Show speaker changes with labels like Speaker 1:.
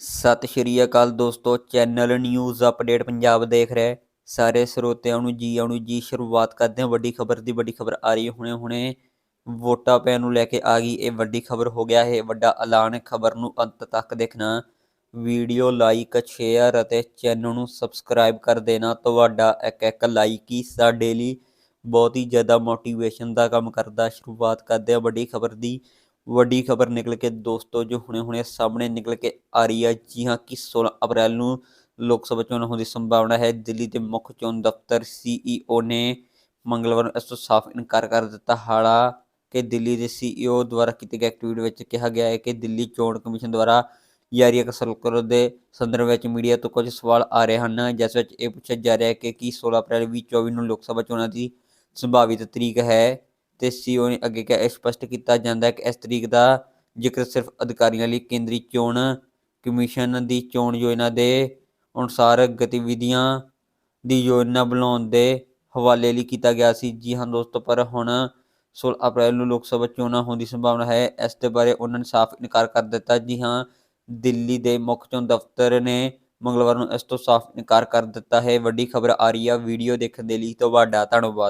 Speaker 1: ਸਤਿ ਸ਼੍ਰੀ ਅਕਾਲ ਦੋਸਤੋ, channel news update Punjab ਦੇਖ ਰਹੇ। ਸਾਰੇ ਸਰੋਤਿਆਂ ਨੂੰ ਜੀ, ਆਉਣ ਨੂੰ ਜੀ, ਸ਼ੁਰੂਆਤ ਕਰਦੇ ਹਾਂ ਵੱਡੀ ਖਬਰ ਦੀ, ਵੱਡੀ ਖਬਰ ਆ ਰਹੀ ਹੈ ਹੁਣੇ ਹੁਣੇ। ਵੋਟਾਂ ਪੈਣ ਨੂੰ ਲੈ ਕੇ ਆ ਗਈ ਇਹ ਵੱਡੀ ਖਬਰ, ਹੋ ਗਿਆ ਹੈ ਵੱਡਾ ਐਲਾਨ, ਖਬਰ ਨੂੰ ਅੰਤ ਤੱਕ ਦੇਖਣਾ। ਵੀਡੀਓ ਲਾਈਕ, ਸ਼ੇਅਰ ਅਤੇ ਚੈਨਲ ਨੂੰ ਸਬਸਕ੍ਰਾਈਬ ਕਰ ਦੇਣਾ। ਤੁਹਾਡਾ ਇੱਕ ਇੱਕ ਲਾਈਕ ਹੀ ਸਾਡੇ ਲਈ ਬਹੁਤ ਹੀ ਜ਼ਿਆਦਾ ਮੋਟੀਵੇਸ਼ਨ ਦਾ ਕੰਮ ਕਰਦਾ। ਸ਼ੁਰੂਆਤ ਕਰਦੇ ਹਾਂ ਵੱਡੀ ਖਬਰ ਦੀ। ਵੱਡੀ ਖਬਰ ਨਿਕਲ ਕੇ ਦੋਸਤੋ ਜੋ ਹੁਣੇ-ਹੁਣੇ ਸਾਹਮਣੇ ਨਿਕਲ ਕੇ ਆ ਰਹੀ ਹੈ, ਜੀ ਹਾਂ, ਕਿ 16 ਅਪ੍ਰੈਲ ਨੂੰ ਲੋਕ ਸਭਾ ਚੋਣ ਹੋਣ ਦੀ ਸੰਭਾਵਨਾ ਹੈ। ਦਿੱਲੀ ਦੇ ਮੁੱਖ ਚੋਣ ਦਫ਼ਤਰ ਸੀਈਓ ਨੇ ਮੰਗਲਵਾਰ ਨੂੰ ਇਸ ਤੋਂ ਸਾਫ਼ ਇਨਕਾਰ ਕਰ ਦਿੱਤਾ। ਹਾਲਾ ਕਿ ਦਿੱਲੀ ਦੇ ਸੀਈਓ ਦੁਆਰਾ ਕੀਤੇ ਗਏ ਇੱਕ ਟਵੀਟ ਵਿੱਚ ਕਿਹਾ ਗਿਆ ਹੈ ਕਿ ਦਿੱਲੀ ਚੋਣ ਕਮਿਸ਼ਨ ਦੁਆਰਾ ਜਾਰੀ ਇੱਕ ਸਰਕੂਲਰ ਦੇ ਸੰਦਰਭ ਵਿੱਚ ਮੀਡੀਆ ਤੋਂ ਕੁਝ ਸਵਾਲ ਆ ਰਹੇ ਹਨ, ਜਿਸ ਵਿੱਚ ਇਹ ਪੁੱਛਿਆ ਜਾ ਰਿਹਾ ਹੈ ਕਿ ਕੀ 16 ਅਪ੍ਰੈਲ 2024 ਨੂੰ ਲੋਕ ਸਭਾ ਚੋਣਾਂ ਦੀ ਸੰਭਾਵਿਤ ਤਰੀਕ ਹੈ। ਤੇ ਸੀਓ ਨੇ ਅੱਗੇ ਕਿਹਾ, ਇਹ ਸਪਸ਼ਟ ਕੀਤਾ ਜਾਂਦਾ ਹੈ ਕਿ ਇਸ ਤਰੀਕ ਦਾ ਜ਼ਿਕਰ ਸਿਰਫ ਅਧਿਕਾਰੀਆਂ ਲਈ ਕੇਂਦਰੀ ਚੋਣ ਕਮਿਸ਼ਨ ਦੀ ਚੋਣ ਯੋਜਨਾ ਦੇ ਅਨੁਸਾਰ ਗਤੀਵਿਧੀਆਂ ਦੀ ਯੋਜਨਾ ਬਣਾਉਣ ਦੇ ਹਵਾਲੇ ਲਈ ਕੀਤਾ ਗਿਆ ਸੀ। ਜੀ ਹਾਂ ਦੋਸਤੋ, ਪਰ ਹੁਣ 16 ਅਪ੍ਰੈਲ ਨੂੰ ਲੋਕ ਸਭਾ ਚੋਣਾਂ ਹੋਣ ਦੀ ਸੰਭਾਵਨਾ ਹੈ। ਇਸ ਦੇ ਬਾਰੇ ਉਹਨਾਂ ਨੇ ਸਾਫ਼ ਇਨਕਾਰ ਕਰ ਦਿੱਤਾ। ਜੀ ਹਾਂ, ਦਿੱਲੀ ਦੇ ਮੁੱਖ ਚੋਣ ਦਫ਼ਤਰ ਨੇ ਮੰਗਲਵਾਰ ਨੂੰ ਇਸ ਤੋਂ ਸਾਫ਼ ਇਨਕਾਰ ਕਰ ਦਿੱਤਾ ਹੈ। ਵੱਡੀ ਖਬਰ ਆ ਰਹੀ ਹੈ ਵੀਡੀਓ ਦੇਖਣ ਦੇ ਲਈ। ਤੁਹਾਡਾ ਧੰਨਵਾਦ।